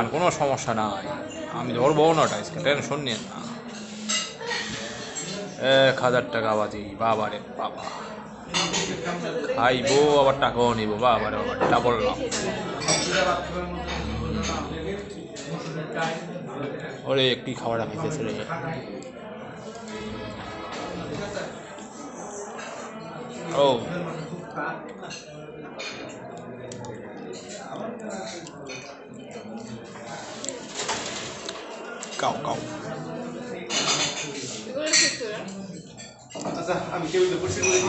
খান কোনো সমস্যা নাই। আমি ধরবো না আজকে টেনশন নিয়ে না। এক হাজার টাকা বাজি। বাবা রে বাবা। খাইবো, আবার টাকাও নিবো। বাবা রে বাবা ডাবল ওরে একটি খাবার রাখিতেছে রে। ও। কাও কাও।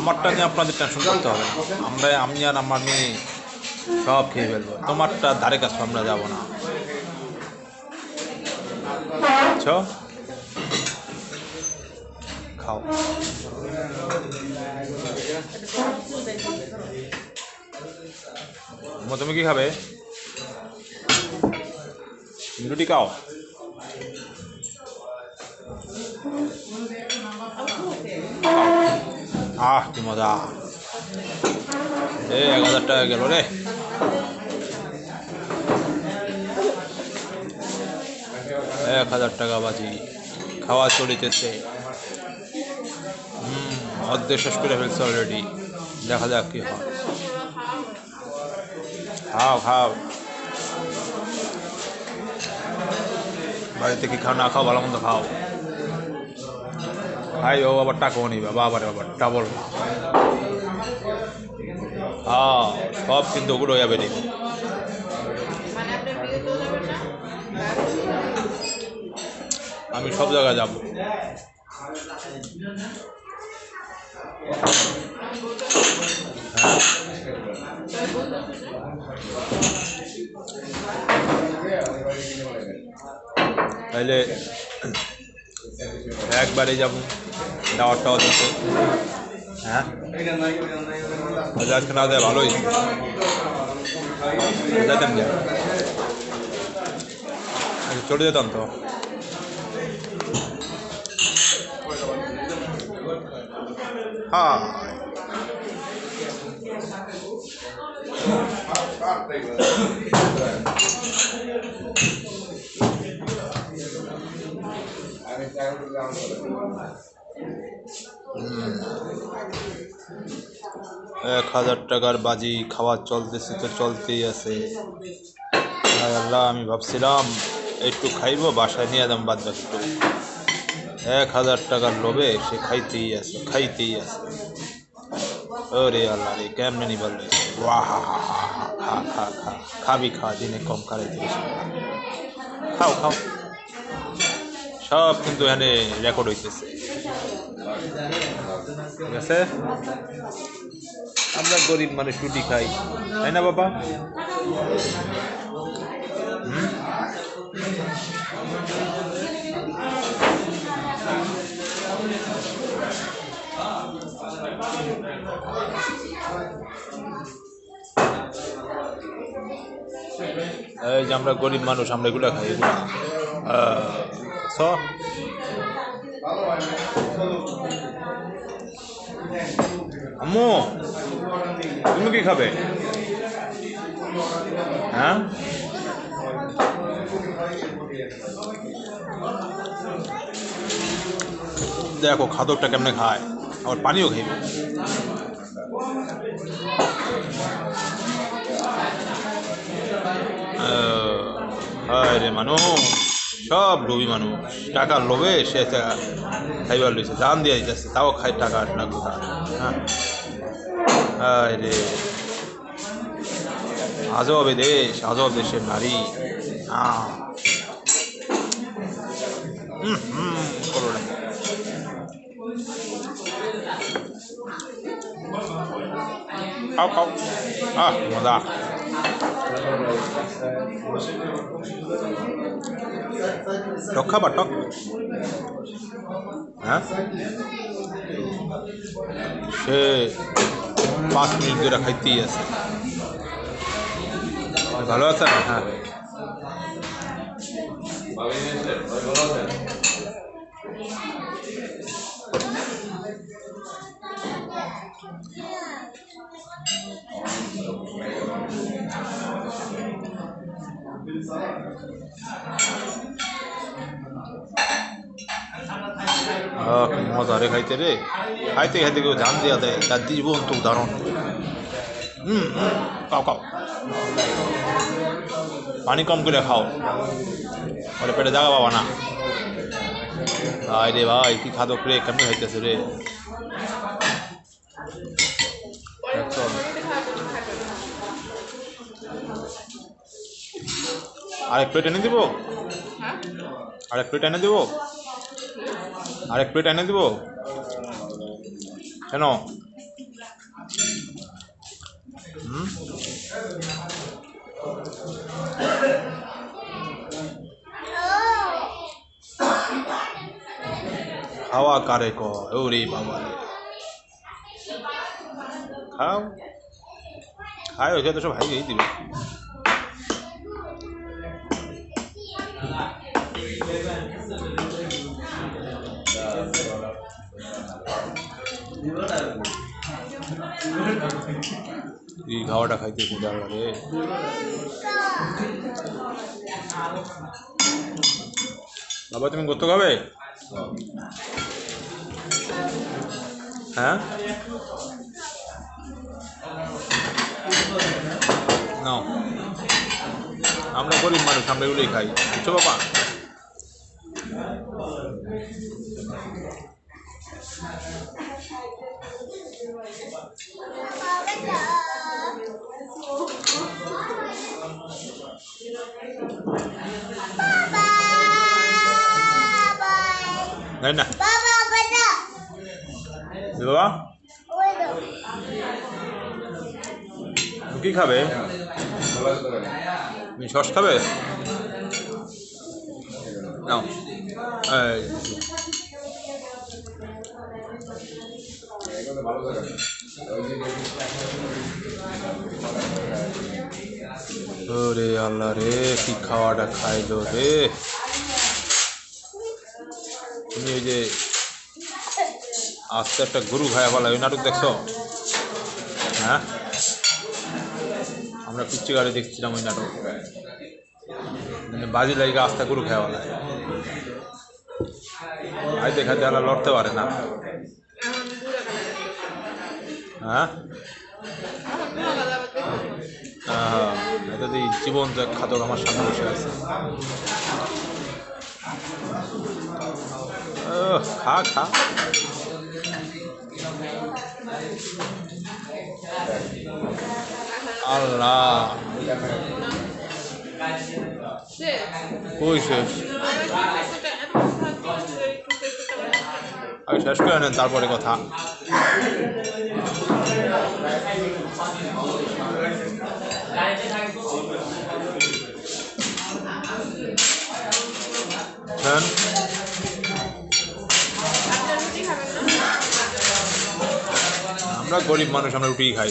আমারটা নিয়ে আপনাদের টেনশন করতে হবে আমরা, আমি আর আমার মেয়ে সব খেয়ে ফেলব। তোমারটা ধারে কাছে, আমরা যাব না? খাও। তুমি কি খাবে? রুটি খাও। আহ, কি মজা। এ এক হাজার টাকা গেল রে। এক হাজার টাকা বাজি। খাওয়া চলিতেছে। হুম, অর্ধেক শেষ করে ফেলছে অলরেডি দেখা যাক কি হয়। খাও খাও। বাড়িতে কি খাও, না খাও, ভালো মন্দ খাও। খাই ও আবার টাকাও নিবে বাবারে বাবা ডাবল হ্যাঁ সব কিন্তু ওগুলো যাবে নি আমি সব জায়গায় যাব। তাইলে একবারে যাব দাওয়ারটাও দিতে হ্যাঁ এটা নাই এটা নাই আজ আজকে না দেয় ভালোই যেতাম যে আচ্ছা, চলে যেতাম তো হ্যাঁ এক হাজার টাকার বাজি খাওয়া চলতেছে তো চলতেই আছে। আল্লাহ, আমি ভাবছিলাম একটু খাইবো, বাসায় নিয়ে যাম বাদ বাকি এক হাজার টাকার লোভে সে খাইতেই আছে খাইতেই আছে। ওরে আল্লাহ রে, কেমনে নিবার ওয়া হা হা হা খা খা খা খাবি খা, দিনে কম বেশি খাও খাও। সব কিন্তু এখানে রেকর্ড হইতেছে। ঠিক আছে? আমরা গরিব মানুষ রুটি খাই। তাই না বাবা? এই যে আমরা গরিব মানুষ আমরা এগুলো খাই। এগুলো স আম্মু তুমি কি খাবে? হ্যাঁ? দেখো খাদকটা কেমনে খায়। আবার পানিও খাইবে আহ, হায় রে মানুষ। সব লোভী মানুষ। টাকার লোভে সে খাইবার লইছে দান দিয়ে যাচ্ছে তাও খাই টাকা না কোথা হ্যাঁ। রে। আজব এ দেশ, আজব দেশের নারী। আহ, মজা। টক খাবা টক হ্যাঁ সে পাঁচ মিনিট ধরে খাইতেই আছে ভালো আছে না হ্যাঁ আহ, কি মজা রে খাইতে রে খাইতে খাইতে কেউ ধান দিয়া দেয় তার জীবন তো উদাহরণ হুম খাও খাও পানি কম করে খাও ওরে পেটে জাগা পাবা না ভাই রে ভাই কি খাদক রে কেমন খাইতেছে রে আরেক প্লেট এনে দিব? আরেক প্লেট এনে দিব? আরেক প্লেট এনে দিব। কেন খাওয়া কারে ক ওরে বাবা খাও। খায় ওইখানে তো সব হারিয়েই দিবে। এই খাওয়াটা খাইতে খুব ভালো লাগে। বাবা, তুমি কত খাবে? হ্যাঁ? নাও। আমরা গরিব মানুষ, আমরা এগুলোই খাই। বুঝছ বাবা? নাই না এ বাবা তুমি কি খাবে তুমি সস খাবে নাও এই, ওরে আল্লাহ রে কি খাওয়াটা খাইলো রে? তুমি ওই যে আস্তে একটা গরু খায়া বলা ওই নাটক দেখছ? হ্যাঁ? আমরা পিচ্ছি গাড়ি দেখছিলাম ওই নাটক। মানে বাজি লাগে আস্তে গরু খায়া বলা ভাই দেখা লড়তে পারে না। হ্যাঁ? এটা দিয়ে জীবন্ত এক খাদক আমার সামনে বসে আছে। খা খা। আল্লাহ। কই শেষ? আগে শেষ করে নেন তারপরে কথা। আমরা গরিব মানুষ আমরা রুটি খাই।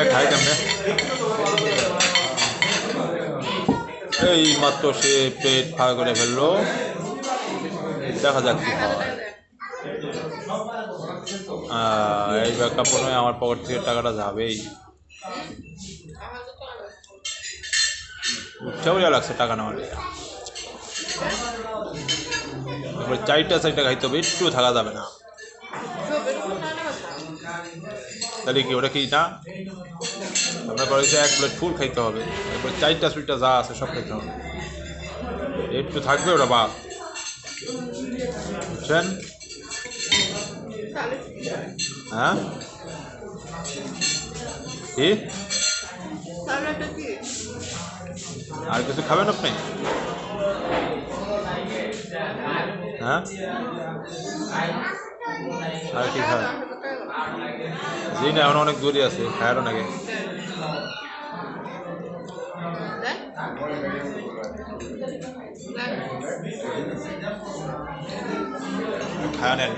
আগে খাই কেমনে? এই মাত্র সে পেট ফাঁকা করে ফেলল। দেখা যাক কি হয়। এই ব্যাগটা প্রথমে আমার পকেট থেকে টাকাটা যাবেই। আমার তো যা লাগছে টাকা নেওয়ার লেগে। এরপরে চারটা চারটা খাইতে হবে, একটু থাকা যাবে না। তাহলে কি ওটা কি না? আপনার করেছি এক প্লেট ফুল খাইতে হবে। এরপর চারটা সুইটটা যা আছে সব খাইতে হবে। একটু থাকবে ওটা বাদ। বুঝছেন? হ্যাঁ? কি? আর কিছু খাবেন আপনি? হ্যাঁ? আর কি খাবেন? জি, না, এখন অনেক দূরে আছে, খায়ারও নাকি। দেখ নেন।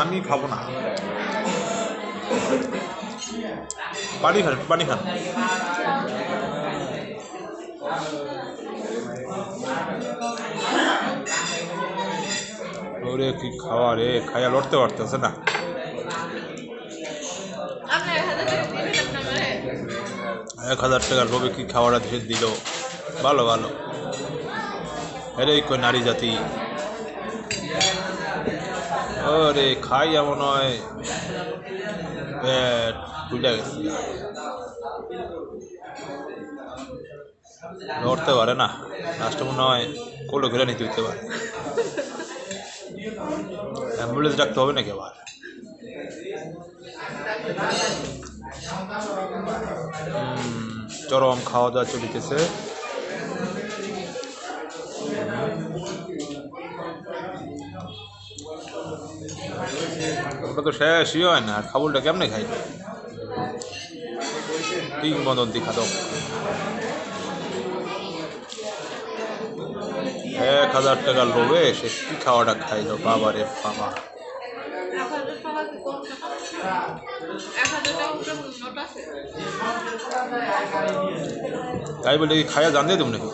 আমি খাব না। পানি খান পানি খান। ওরে, কি খাওয়া রে, খাইয়া লড়তে পারতেছে না। এক হাজার টাকার লোভে কি খাওয়াটা দেশে দিল। ভালো ভালো। আরে কই নারী জাতি। ওরে খাই এমন হয়। পেট নড়তে পারে না। লাস্টে মনে হয় কোলো ঘিরে নিতে হইতে পারে। অ্যাম্বুলেন্স ডাকতে হবে নাকি আবার? চরম খাওয়া দাওয়া চলিতেছে তো শেষই হয় না। খাবুলটা কেমনে খাই? কিংবদন্তি খাদক। এক হাজার টাকার লোভে সে কি খাওয়াটা খাইলো? বাবা রে বাবা এক হাজার টাকা কি কম টাকা এক হাজার টাকা উপরে নোট আছে তাই বলে কি খাইয়া জানতে তুমি নাকি?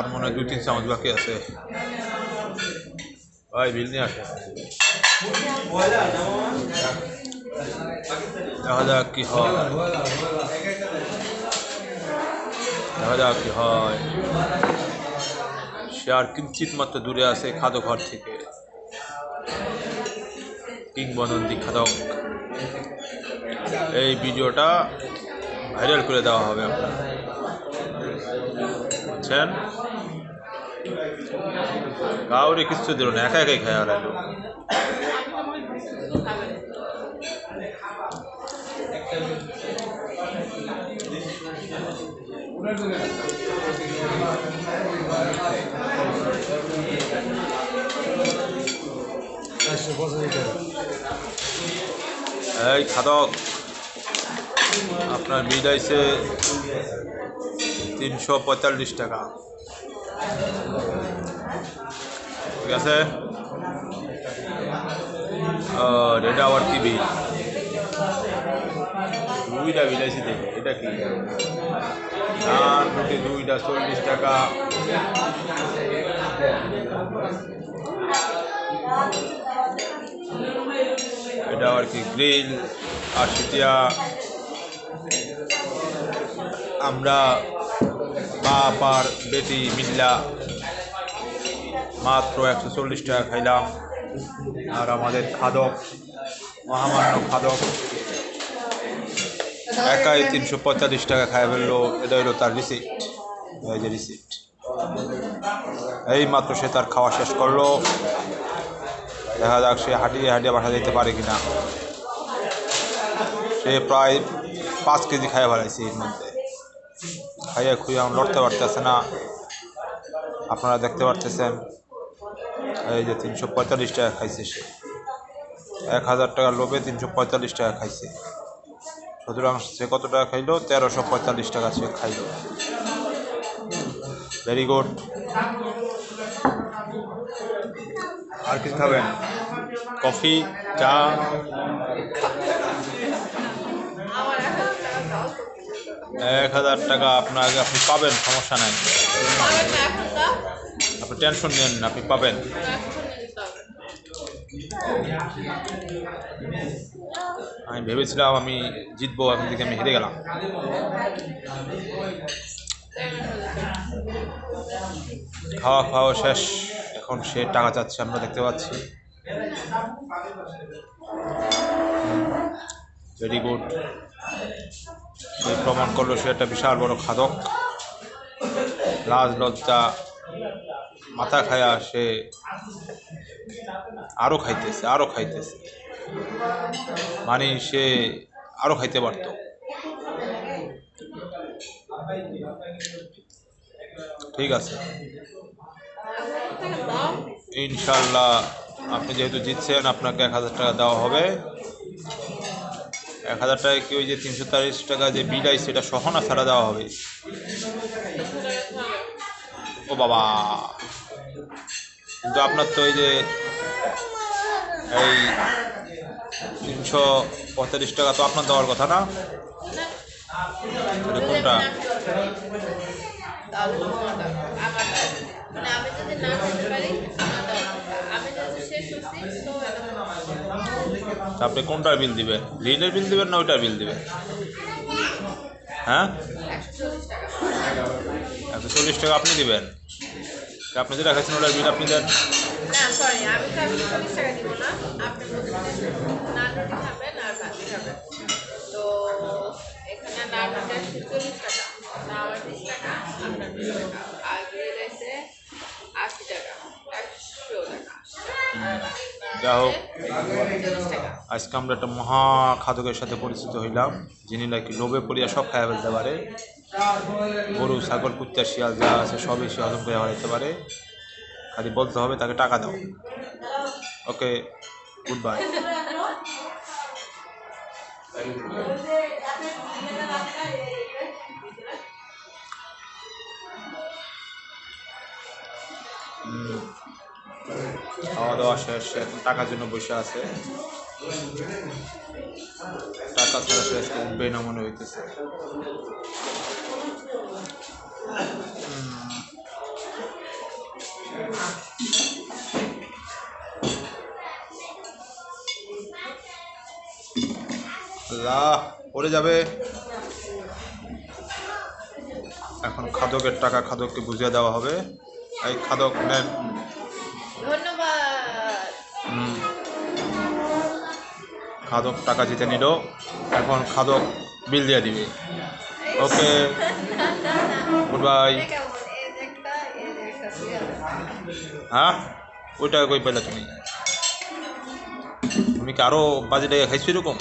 আহ, আর মনে হয় দুই তিন চামচ বাকি আছে। ভাই বিল নিয়ে আসে। দেখা যাক কি হয়। দেখা যাক কি হয়। সে আর কিঞ্চিত মাত্র দূরে আছে খাদো ঘর থেকে। কিংবদন্তি খাদক। এই ভিডিওটা ভাইরাল করে দেওয়া হবে আপনার। বুঝছেন? কাউরে কিচ্ছু দিল না, একা একাই খায় আর এই, খাদক। আপনার বিল আইছে তিনশো পঁয়তাল্লিশ টাকা। ঠিক আছে এটা আবার কি বিল দুইটা বিল আইছে দেখি এটা কি ধান রুটি দুইটা চল্লিশ টাকা এটা আবার কি গ্রিল আর সিটিয়া আমরা বাপ আর বেটি মিল্লা মাত্র একশো চল্লিশ টাকা খাইলাম। আর আমাদের খাদক, মহামান্য খাদক, একাই তিনশো পঁয়তাল্লিশ টাকা খাই ফেলল। এটা হলো তার রিসিপ্ট এই যে রিসিপ্ট এই মাত্র সে তার খাওয়া শেষ করল। দেখা যাক সে হাঁটিয়ে হাঁটিয়ে বাসা যেতে পারে কিনা। সে প্রায় পাঁচ কেজি খাইয়া ফেলাইছে এর মধ্যে। খাইয়া খুঁয়ে লড়তে পারতেছে না। আপনারা দেখতে পারতেছেন। এই যে তিনশো পঁয়তাল্লিশ টাকা খাইছে সে। এক হাজার টাকার লোভে তিনশো পঁয়তাল্লিশ টাকা খাইছে। সুতরাং সে কত টাকা খাইলো? তেরোশো পঁয়তাল্লিশ টাকা সে খাইলো। ভেরি গুড আর কিছু খাবেন? কফি চা। এক হাজার টাকা এক হাজার টাকা আপনাকে আপনি পাবেন সমস্যা নাই পাবেন না এখন দাও আপনি টেনশন নেন না, আপনি পাবেন। আমি ভেবেছিলাম আমি জিতবো, এখন থেকে আমি হেরে গেলাম। খাওয়া খাওয়া শেষ, এখন সে টাকা চাচ্ছে, আমরা দেখতে পাচ্ছি। ভেরি গুড সে প্রমাণ করল সে একটা বিশাল বড় খাদক। লাজ লজ্জা। মাথা খায়া সে আরও খাইতেছে আরও খাইতেছে। মানে সে আরও খাইতে পারত। ঠিক আছে। ইনশাল্লাহ আপনি যেহেতু জিতছেন, আপনাকে এক হাজার টাকা দেওয়া হবে। এক হাজার টাকা কি ওই যে তিনশো তারিশ টাকা যে বিল আইছে সেটা সহ না দেওয়া হবে? ও বাবা! কিন্তু আপনার তো এই যে এই তিনশো পঁয়তাল্লিশ টাকা তো আপনার দেওয়ার কথা না? কোনটা? আপনি কোনটার বিল দিবেন? ঋণের বিল দিবেন না ওইটার বিল দিবেন? হ্যাঁ? একশো চল্লিশ টাকা আপনি দিবেন? আপনি যেটা খাইছেন ওটার বিল আপনি দেন। না সরি আমি তো একশো চল্লিশ টাকা দিব না। আপনি নান রুটি খাবেন আর ভাত খাবেন। তো এখানে নান রুটি একশো চল্লিশ টাকা না আমার বিশ টাকা আপনার বিশ টাকা। আর বিল আছে আশি টাকা একশো টাকা। যা হোক আজকে আমরা একটা মহা খাদকের সাথে পরিচিত হইলাম যিনি নাকি লোভে পড়িয়া সব খাইয়া ফেলতে পারে। গরু, ছাগল, কুত্তা, শিয়াল যা আছে সবই সে হজম করে হারাইতে পারে। খালি বলতে হবে, তাকে টাকা দাও। ওকে গুড বাই খাওয়া দাওয়া শেষ, এখন টাকার জন্য বসে আছে। টাকা ছাড়া শেষ মনে হইতেছে। আল্লাহ পড়ে যাবে। এখন খাদকের টাকা খাদককে বুঝিয়ে দেওয়া হবে। এই খাদক নেন। খাদক টাকা জিতে নিল। এখন খাদক বিল দিয়ে দিবে। ওকে। শিয়াল। হ্যাঁ? ওইটা কই পেলে তুমি? তুমি কি আরও বাজে ডেকে খাইছো এরকম?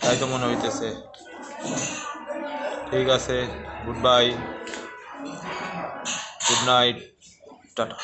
তাই তো মনে হইতেছে। ঠিক আছে, good bye. Good night, tata.